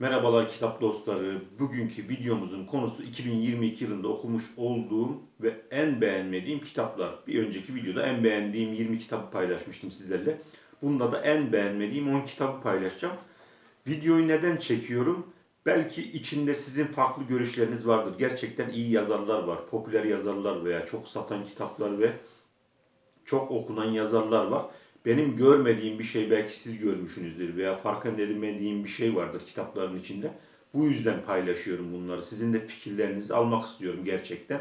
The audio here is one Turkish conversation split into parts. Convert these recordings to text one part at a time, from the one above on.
Merhabalar kitap dostları. Bugünkü videomuzun konusu 2022 yılında okumuş olduğum ve en beğenmediğim kitaplar. Bir önceki videoda en beğendiğim 20 kitabı paylaşmıştım sizlerle. Bunda da en beğenmediğim 10 kitabı paylaşacağım. Videoyu neden çekiyorum? Belki içinde sizin farklı görüşleriniz vardır. Gerçekten iyi yazarlar var. Popüler yazarlar veya çok satan kitaplar ve çok okunan yazarlar var. Benim görmediğim bir şey belki siz görmüşsünüzdür veya farkında edilmediğim bir şey vardır kitapların içinde. Bu yüzden paylaşıyorum bunları. Sizin de fikirlerinizi almak istiyorum gerçekten.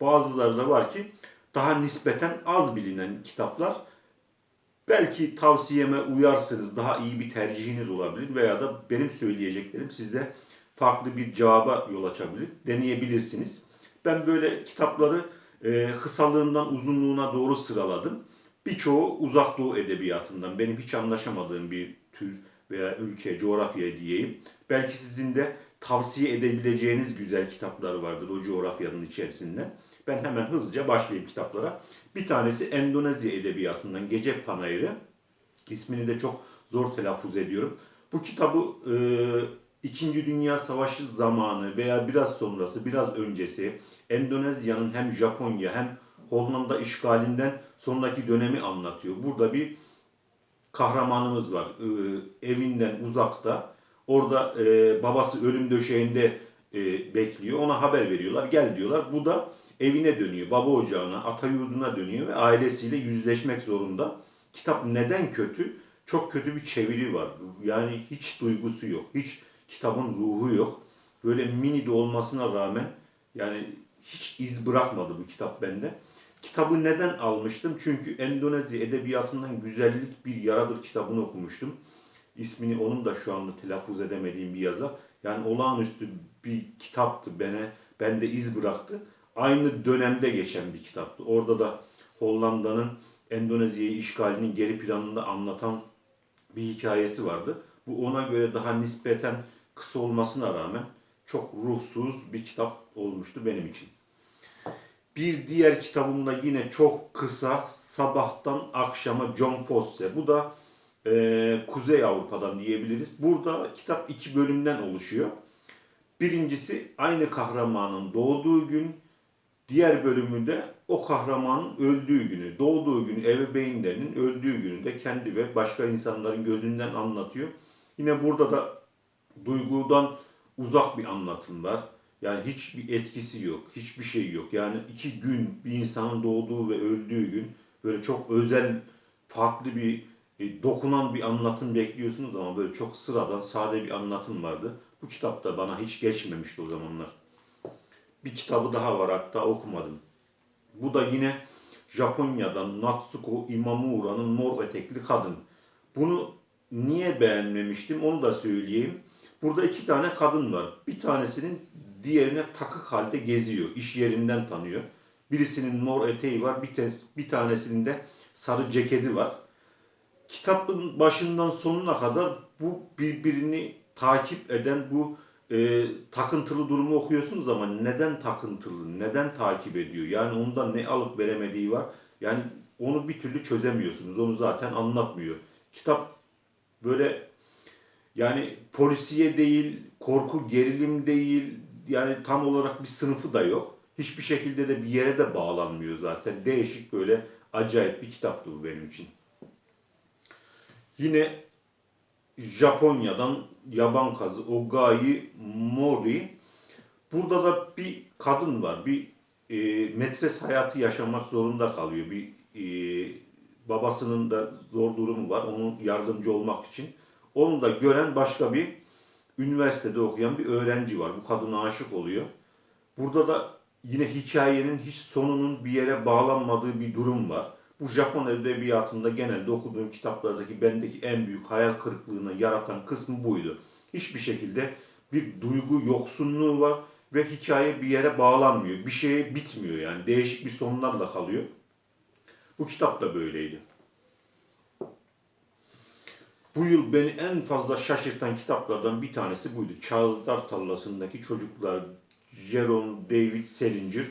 Bazıları da var ki daha nispeten az bilinen kitaplar. Belki tavsiyeme uyarsınız, daha iyi bir tercihiniz olabilir veya da benim söyleyeceklerim sizde farklı bir cevaba yol açabilir. Deneyebilirsiniz. Ben böyle kitapları e, kısalığından uzunluğuna doğru sıraladım. Birçoğu uzak doğu edebiyatından, benim hiç anlaşamadığım bir tür veya ülke, coğrafya diyeyim. Belki sizin de tavsiye edebileceğiniz güzel kitaplar vardır o coğrafyanın içerisinde. Ben hemen hızlıca başlayayım kitaplara. Bir tanesi Endonezya edebiyatından Gece Panayırı. İsmini de çok zor telaffuz ediyorum. Bu kitabı e, İkinci Dünya Savaşı zamanı veya biraz sonrası, biraz öncesi Endonezya'nın hem Japonya hem Hollanda işgalinden sonraki dönemi anlatıyor. Burada bir kahramanımız var. Ee, evinden uzakta. Orada e, babası ölüm döşeğinde e, bekliyor. Ona haber veriyorlar. Gel diyorlar. Bu da evine dönüyor. Baba ocağına, ata yurduna dönüyor ve ailesiyle yüzleşmek zorunda. Kitap neden kötü? Çok kötü bir çeviri var. Yani hiç duygusu yok. Hiç kitabın ruhu yok. Böyle mini de olmasına rağmen yani hiç iz bırakmadı bu kitap bende. Kitabı neden almıştım? Çünkü Endonezya edebiyatından güzellik bir yaradır kitabını okumuştum. İsmini onun da şu anda telaffuz edemediğim bir yazar. Yani olağanüstü bir kitaptı. Bana, bende iz bıraktı. Aynı dönemde geçen bir kitaptı. Orada da Hollanda'nın Endonezya'yı işgalinin geri planında anlatan bir hikayesi vardı. Bu ona göre daha nispeten kısa olmasına rağmen çok ruhsuz bir kitap olmuştu benim için. Bir diğer kitabımda yine çok kısa Sabahtan Akşama John Fosse. Bu da e, Kuzey Avrupa'dan diyebiliriz. Burada kitap iki bölümden oluşuyor. Birincisi aynı kahramanın doğduğu gün, diğer bölümünde o kahramanın öldüğü günü, doğduğu günü, ebeveynlerinin öldüğü günü de kendi ve başka insanların gözünden anlatıyor. Yine burada da duygudan uzak bir anlatım var. Yani hiçbir etkisi yok, hiçbir şey yok. Yani iki gün bir insanın doğduğu ve öldüğü gün böyle çok özel, farklı bir, e, dokunan bir anlatım bekliyorsunuz ama böyle çok sıradan, sade bir anlatım vardı. Bu kitap da bana hiç geçmemişti o zamanlar. Bir kitabı daha var hatta okumadım. Bu da yine Japonya'dan Natsuko Imamura'nın Mor Etekli Kadın. Bunu niye beğenmemiştim onu da söyleyeyim. Burada iki tane kadın var. Bir tanesinin diğerine takık halde geziyor. İş yerinden tanıyor. Birisinin mor eteği var. Bir, te- bir tanesinin de sarı ceketi var. Kitabın başından sonuna kadar bu birbirini takip eden bu e, takıntılı durumu okuyorsunuz ama neden takıntılı, neden takip ediyor? Yani onda ne alıp veremediği var. Yani onu bir türlü çözemiyorsunuz. Onu zaten anlatmıyor. Kitap böyle yani polisiye değil, korku gerilim değil, yani tam olarak bir sınıfı da yok. Hiçbir şekilde de bir yere de bağlanmıyor zaten. Değişik böyle acayip bir kitaptı bu benim için. Yine Japonya'dan yaban kazı Ogai Mori. Burada da bir kadın var. Bir e, metres hayatı yaşamak zorunda kalıyor. Bir e, babasının da zor durumu var. Onun yardımcı olmak için. Onu da gören başka bir üniversitede okuyan bir öğrenci var. Bu kadına aşık oluyor. Burada da yine hikayenin hiç sonunun bir yere bağlanmadığı bir durum var. Bu Japon edebiyatında genelde okuduğum kitaplardaki bendeki en büyük hayal kırıklığını yaratan kısmı buydu. Hiçbir şekilde bir duygu yoksunluğu var ve hikaye bir yere bağlanmıyor. Bir şeye bitmiyor yani. Değişik bir sonlarla kalıyor. Bu kitap da böyleydi. Bu yıl beni en fazla şaşırtan kitaplardan bir tanesi buydu. Çağlar Tarlası'ndaki Çocuklar Jerome David Salinger.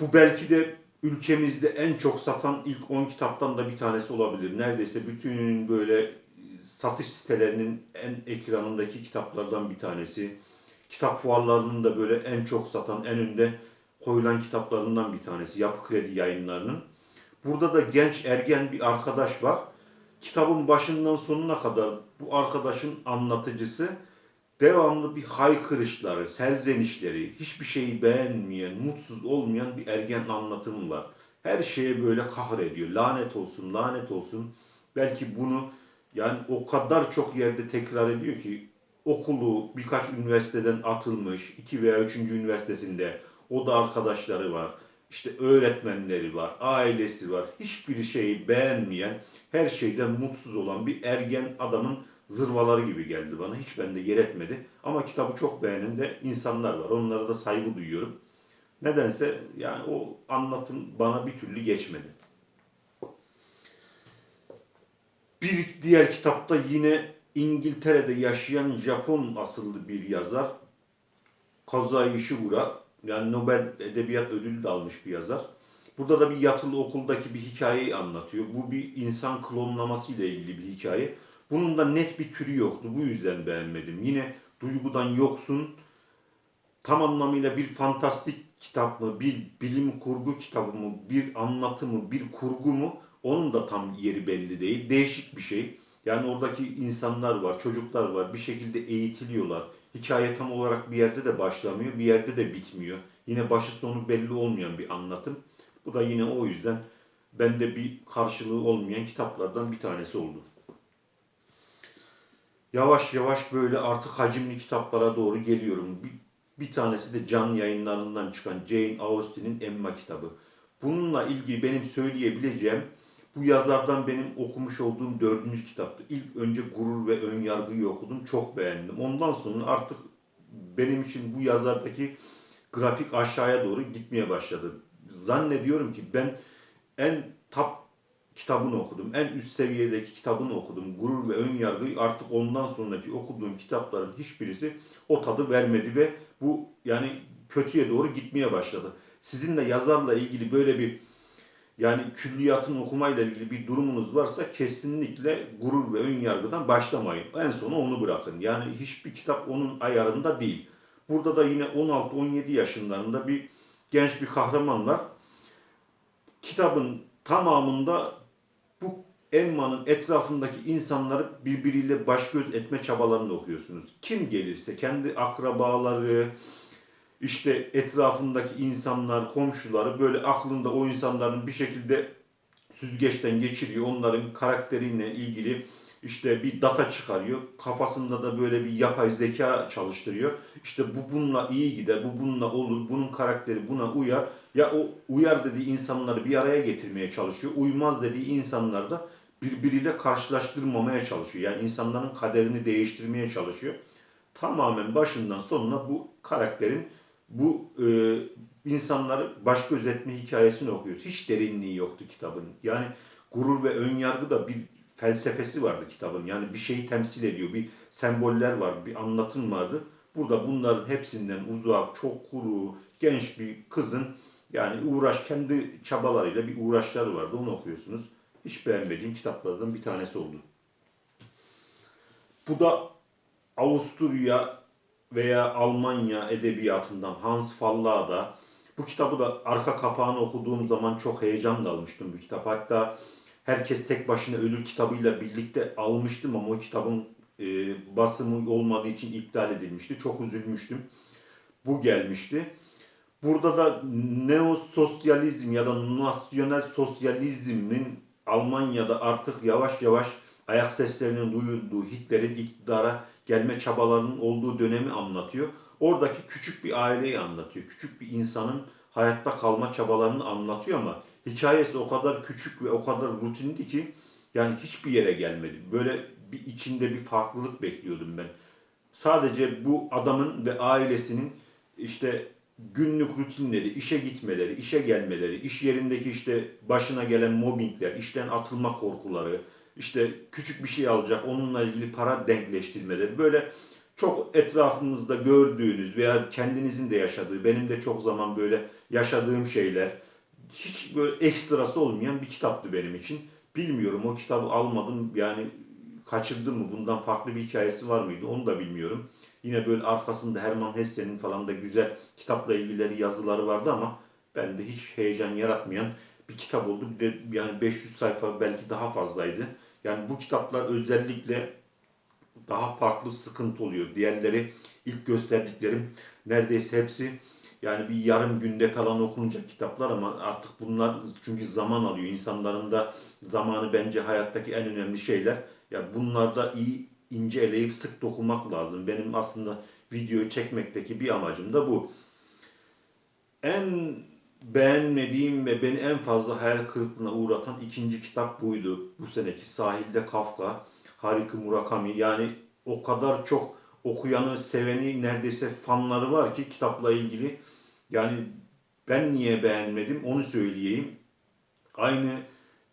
Bu belki de ülkemizde en çok satan ilk 10 kitaptan da bir tanesi olabilir. Neredeyse bütün böyle satış sitelerinin en ekranındaki kitaplardan bir tanesi. Kitap fuarlarının da böyle en çok satan, en önde koyulan kitaplarından bir tanesi. Yapı Kredi yayınlarının. Burada da genç ergen bir arkadaş var. Kitabın başından sonuna kadar bu arkadaşın anlatıcısı devamlı bir haykırışları, serzenişleri, hiçbir şeyi beğenmeyen, mutsuz olmayan bir ergen anlatımı var. Her şeye böyle kahrediyor. Lanet olsun, lanet olsun. Belki bunu yani o kadar çok yerde tekrar ediyor ki okulu birkaç üniversiteden atılmış, iki veya üçüncü üniversitesinde o da arkadaşları var. İşte öğretmenleri var, ailesi var. Hiçbir şeyi beğenmeyen, her şeyden mutsuz olan bir ergen adamın zırvaları gibi geldi bana. Hiç bende yer etmedi. Ama kitabı çok beğenen de insanlar var. Onlara da saygı duyuyorum. Nedense yani o anlatım bana bir türlü geçmedi. Bir diğer kitapta yine İngiltere'de yaşayan Japon asıllı bir yazar Kazai Ishiguro yani Nobel Edebiyat Ödülü de almış bir yazar. Burada da bir yatılı okuldaki bir hikayeyi anlatıyor. Bu bir insan klonlaması ile ilgili bir hikaye. Bunun da net bir türü yoktu. Bu yüzden beğenmedim. Yine duygudan yoksun, tam anlamıyla bir fantastik kitap mı, bir bilim kurgu kitabı mı, bir anlatı mı, bir kurgu mu onun da tam yeri belli değil. Değişik bir şey. Yani oradaki insanlar var, çocuklar var. Bir şekilde eğitiliyorlar. Hikaye tam olarak bir yerde de başlamıyor, bir yerde de bitmiyor. Yine başı sonu belli olmayan bir anlatım. Bu da yine o yüzden bende bir karşılığı olmayan kitaplardan bir tanesi oldu. Yavaş yavaş böyle artık hacimli kitaplara doğru geliyorum. Bir, bir tanesi de can yayınlarından çıkan Jane Austen'in Emma kitabı. Bununla ilgili benim söyleyebileceğim bu yazardan benim okumuş olduğum dördüncü kitaptı. İlk önce Gurur ve Önyargı'yı okudum. Çok beğendim. Ondan sonra artık benim için bu yazardaki grafik aşağıya doğru gitmeye başladı. Zannediyorum ki ben en top kitabını okudum. En üst seviyedeki kitabını okudum. Gurur ve Önyargı artık ondan sonraki okuduğum kitapların hiçbirisi o tadı vermedi ve bu yani kötüye doğru gitmeye başladı. Sizin de yazarla ilgili böyle bir yani külliyatın okumayla ilgili bir durumunuz varsa kesinlikle gurur ve ön yargıdan başlamayın. En sona onu bırakın. Yani hiçbir kitap onun ayarında değil. Burada da yine 16-17 yaşlarında bir genç bir kahraman var. Kitabın tamamında bu Emma'nın etrafındaki insanları birbiriyle baş göz etme çabalarını okuyorsunuz. Kim gelirse kendi akrabaları, işte etrafındaki insanlar, komşuları böyle aklında o insanların bir şekilde süzgeçten geçiriyor. Onların karakteriyle ilgili işte bir data çıkarıyor. Kafasında da böyle bir yapay zeka çalıştırıyor. İşte bu bununla iyi gider, bu bununla olur, bunun karakteri buna uyar. Ya o uyar dediği insanları bir araya getirmeye çalışıyor. Uymaz dediği insanlar da birbiriyle karşılaştırmamaya çalışıyor. Yani insanların kaderini değiştirmeye çalışıyor. Tamamen başından sonuna bu karakterin bu e, insanları baş gözetme hikayesini okuyoruz. Hiç derinliği yoktu kitabın. Yani gurur ve ön yargı da bir felsefesi vardı kitabın. Yani bir şeyi temsil ediyor. Bir semboller var, bir anlatım vardı. Burada bunların hepsinden uzak, çok kuru, genç bir kızın yani uğraş, kendi çabalarıyla bir uğraşları vardı. Onu okuyorsunuz. Hiç beğenmediğim kitaplardan bir tanesi oldu. Bu da Avusturya veya Almanya edebiyatından Hans Fallada. Bu kitabı da arka kapağını okuduğum zaman çok heyecan almıştım bu kitap. Hatta Herkes Tek Başına Ölür kitabıyla birlikte almıştım ama o kitabın e, basımı olmadığı için iptal edilmişti. Çok üzülmüştüm. Bu gelmişti. Burada da neososyalizm ya da nasyonel sosyalizmin Almanya'da artık yavaş yavaş ayak seslerinin duyulduğu, Hitler'in iktidara gelme çabalarının olduğu dönemi anlatıyor. Oradaki küçük bir aileyi anlatıyor. Küçük bir insanın hayatta kalma çabalarını anlatıyor ama hikayesi o kadar küçük ve o kadar rutindi ki yani hiçbir yere gelmedi. Böyle bir içinde bir farklılık bekliyordum ben. Sadece bu adamın ve ailesinin işte günlük rutinleri, işe gitmeleri, işe gelmeleri, iş yerindeki işte başına gelen mobbingler, işten atılma korkuları, işte küçük bir şey alacak, onunla ilgili para denkleştirmeleri böyle çok etrafınızda gördüğünüz veya kendinizin de yaşadığı, benim de çok zaman böyle yaşadığım şeyler, hiç böyle ekstrası olmayan bir kitaptı benim için. Bilmiyorum o kitabı almadım yani kaçırdım mı? Bundan farklı bir hikayesi var mıydı? Onu da bilmiyorum. Yine böyle arkasında Hermann Hesse'nin falan da güzel kitapla ilgili yazıları vardı ama bende hiç heyecan yaratmayan bir kitap oldu. Bir de yani 500 sayfa belki daha fazlaydı. Yani bu kitaplar özellikle daha farklı sıkıntı oluyor. Diğerleri ilk gösterdiklerim neredeyse hepsi yani bir yarım günde falan okunacak kitaplar ama artık bunlar çünkü zaman alıyor. İnsanların da zamanı bence hayattaki en önemli şeyler. Ya bunlarda iyi ince eleyip sık dokumak lazım. Benim aslında videoyu çekmekteki bir amacım da bu. En beğenmediğim ve beni en fazla hayal kırıklığına uğratan ikinci kitap buydu. Bu seneki Sahilde Kafka, Haruki Murakami. Yani o kadar çok okuyanı, seveni, neredeyse fanları var ki kitapla ilgili. Yani ben niye beğenmedim onu söyleyeyim. Aynı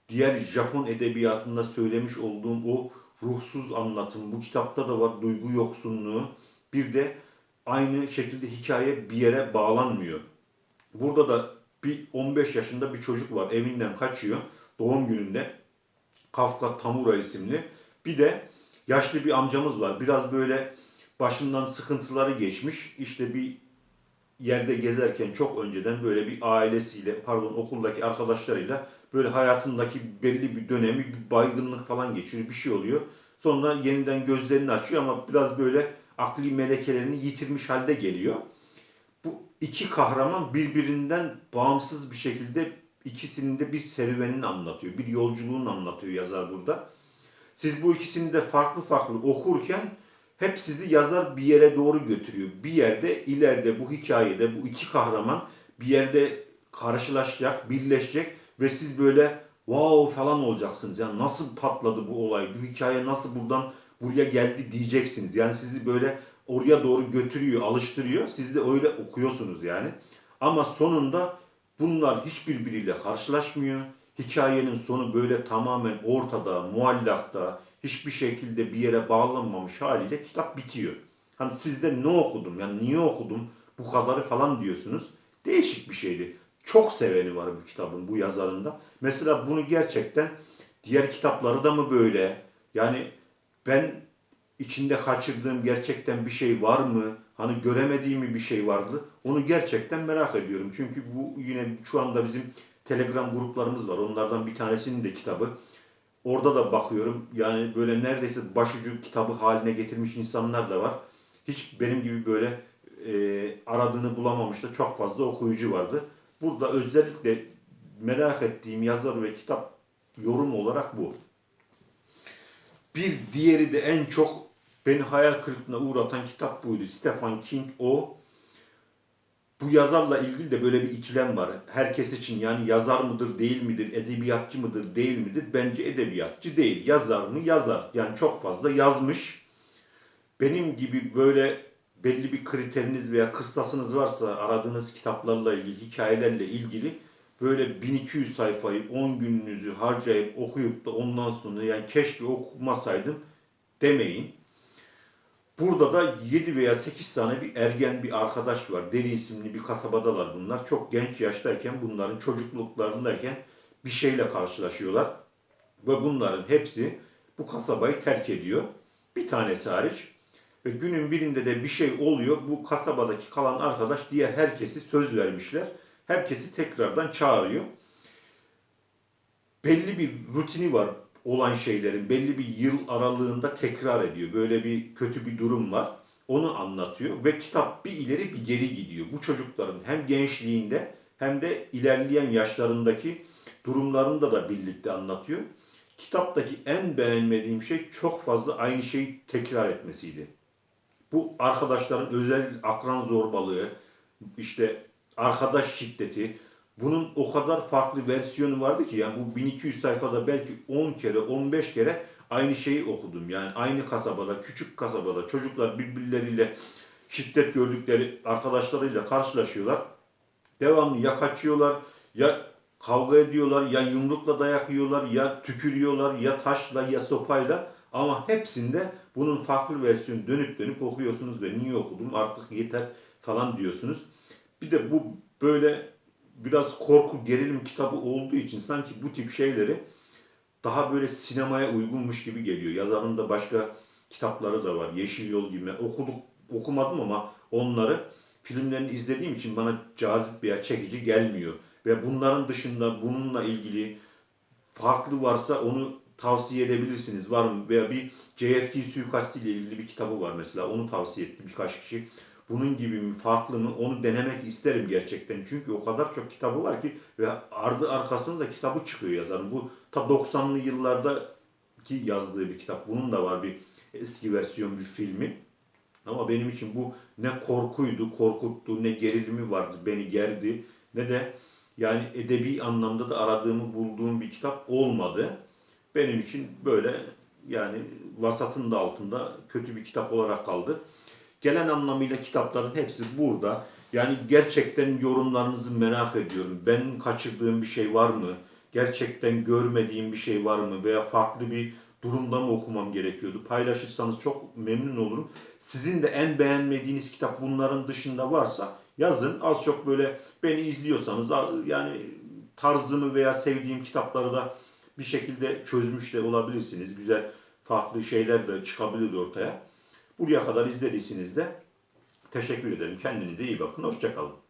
diğer Japon edebiyatında söylemiş olduğum o ruhsuz anlatım bu kitapta da var duygu yoksunluğu. Bir de aynı şekilde hikaye bir yere bağlanmıyor. Burada da bir 15 yaşında bir çocuk var evinden kaçıyor doğum gününde. Kafka Tamura isimli. Bir de yaşlı bir amcamız var. Biraz böyle başından sıkıntıları geçmiş. İşte bir yerde gezerken çok önceden böyle bir ailesiyle pardon okuldaki arkadaşlarıyla böyle hayatındaki belli bir dönemi bir baygınlık falan geçiriyor bir şey oluyor. Sonra yeniden gözlerini açıyor ama biraz böyle akli melekelerini yitirmiş halde geliyor. Bu iki kahraman birbirinden bağımsız bir şekilde ikisinin de bir serüvenini anlatıyor. Bir yolculuğunu anlatıyor yazar burada. Siz bu ikisini de farklı farklı okurken hep sizi yazar bir yere doğru götürüyor. Bir yerde ileride bu hikayede bu iki kahraman bir yerde karşılaşacak, birleşecek ve siz böyle wow falan olacaksınız. Yani nasıl patladı bu olay, bu hikaye nasıl buradan buraya geldi diyeceksiniz. Yani sizi böyle oraya doğru götürüyor, alıştırıyor. Siz de öyle okuyorsunuz yani. Ama sonunda bunlar hiçbirbiriyle karşılaşmıyor. Hikayenin sonu böyle tamamen ortada, muallakta, hiçbir şekilde bir yere bağlanmamış haliyle kitap bitiyor. Hani sizde ne okudum, yani niye okudum bu kadarı falan diyorsunuz. Değişik bir şeydi. Çok seveni var bu kitabın, bu yazarında. Mesela bunu gerçekten diğer kitapları da mı böyle? Yani ben içinde kaçırdığım gerçekten bir şey var mı? Hani göremediğim bir şey vardı. Onu gerçekten merak ediyorum. Çünkü bu yine şu anda bizim Telegram gruplarımız var. Onlardan bir tanesinin de kitabı. Orada da bakıyorum. Yani böyle neredeyse başucu kitabı haline getirmiş insanlar da var. Hiç benim gibi böyle e, aradığını bulamamış da çok fazla okuyucu vardı. Burada özellikle merak ettiğim yazar ve kitap yorum olarak bu. Bir diğeri de en çok beni hayal kırıklığına uğratan kitap buydu. Stephen King o. Bu yazarla ilgili de böyle bir ikilem var. Herkes için yani yazar mıdır, değil midir, edebiyatçı mıdır, değil midir? Bence edebiyatçı değil. Yazar mı? Yazar. Yani çok fazla yazmış. Benim gibi böyle belli bir kriteriniz veya kıstasınız varsa aradığınız kitaplarla ilgili, hikayelerle ilgili böyle 1200 sayfayı 10 gününüzü harcayıp okuyup da ondan sonra yani keşke okumasaydım demeyin. Burada da 7 veya 8 tane bir ergen bir arkadaş var. Deli isimli bir kasabadalar bunlar. Çok genç yaştayken bunların çocukluklarındayken bir şeyle karşılaşıyorlar. Ve bunların hepsi bu kasabayı terk ediyor. Bir tanesi hariç. Ve günün birinde de bir şey oluyor. Bu kasabadaki kalan arkadaş diğer herkesi söz vermişler. Herkesi tekrardan çağırıyor. Belli bir rutini var olan şeylerin belli bir yıl aralığında tekrar ediyor. Böyle bir kötü bir durum var. Onu anlatıyor ve kitap bir ileri bir geri gidiyor. Bu çocukların hem gençliğinde hem de ilerleyen yaşlarındaki durumlarında da birlikte anlatıyor. Kitaptaki en beğenmediğim şey çok fazla aynı şeyi tekrar etmesiydi. Bu arkadaşların özel akran zorbalığı, işte arkadaş şiddeti, bunun o kadar farklı versiyonu vardı ki yani bu 1200 sayfada belki 10 kere 15 kere aynı şeyi okudum. Yani aynı kasabada, küçük kasabada çocuklar birbirleriyle şiddet gördükleri arkadaşlarıyla karşılaşıyorlar. Devamlı ya kaçıyorlar ya kavga ediyorlar ya yumrukla dayak yiyorlar ya tükürüyorlar ya taşla ya sopayla ama hepsinde bunun farklı versiyonu dönüp dönüp okuyorsunuz ve niye okudum artık yeter falan diyorsunuz. Bir de bu böyle biraz korku gerilim kitabı olduğu için sanki bu tip şeyleri daha böyle sinemaya uygunmuş gibi geliyor. Yazarın da başka kitapları da var. Yeşil Yol gibi. Okuduk, okumadım ama onları filmlerini izlediğim için bana cazip veya çekici gelmiyor. Ve bunların dışında bununla ilgili farklı varsa onu tavsiye edebilirsiniz. Var mı? Veya bir JFK suikastı ile ilgili bir kitabı var mesela. Onu tavsiye etti birkaç kişi. Bunun gibi mi, farklı mı? Onu denemek isterim gerçekten. Çünkü o kadar çok kitabı var ki ve ardı arkasında da kitabı çıkıyor yazarın. Bu ta 90'lı yıllarda ki yazdığı bir kitap. Bunun da var bir eski versiyon bir filmi. Ama benim için bu ne korkuydu, korkuttu, ne gerilimi vardı, beni gerdi, ne de yani edebi anlamda da aradığımı bulduğum bir kitap olmadı. Benim için böyle yani vasatın da altında kötü bir kitap olarak kaldı. Gelen anlamıyla kitapların hepsi burada. Yani gerçekten yorumlarınızı merak ediyorum. Ben kaçırdığım bir şey var mı? Gerçekten görmediğim bir şey var mı? Veya farklı bir durumda mı okumam gerekiyordu? Paylaşırsanız çok memnun olurum. Sizin de en beğenmediğiniz kitap bunların dışında varsa yazın. Az çok böyle beni izliyorsanız yani tarzımı veya sevdiğim kitapları da bir şekilde çözmüş de olabilirsiniz. Güzel farklı şeyler de çıkabilir ortaya. Buraya kadar izlediyseniz de teşekkür ederim. Kendinize iyi bakın. Hoşçakalın.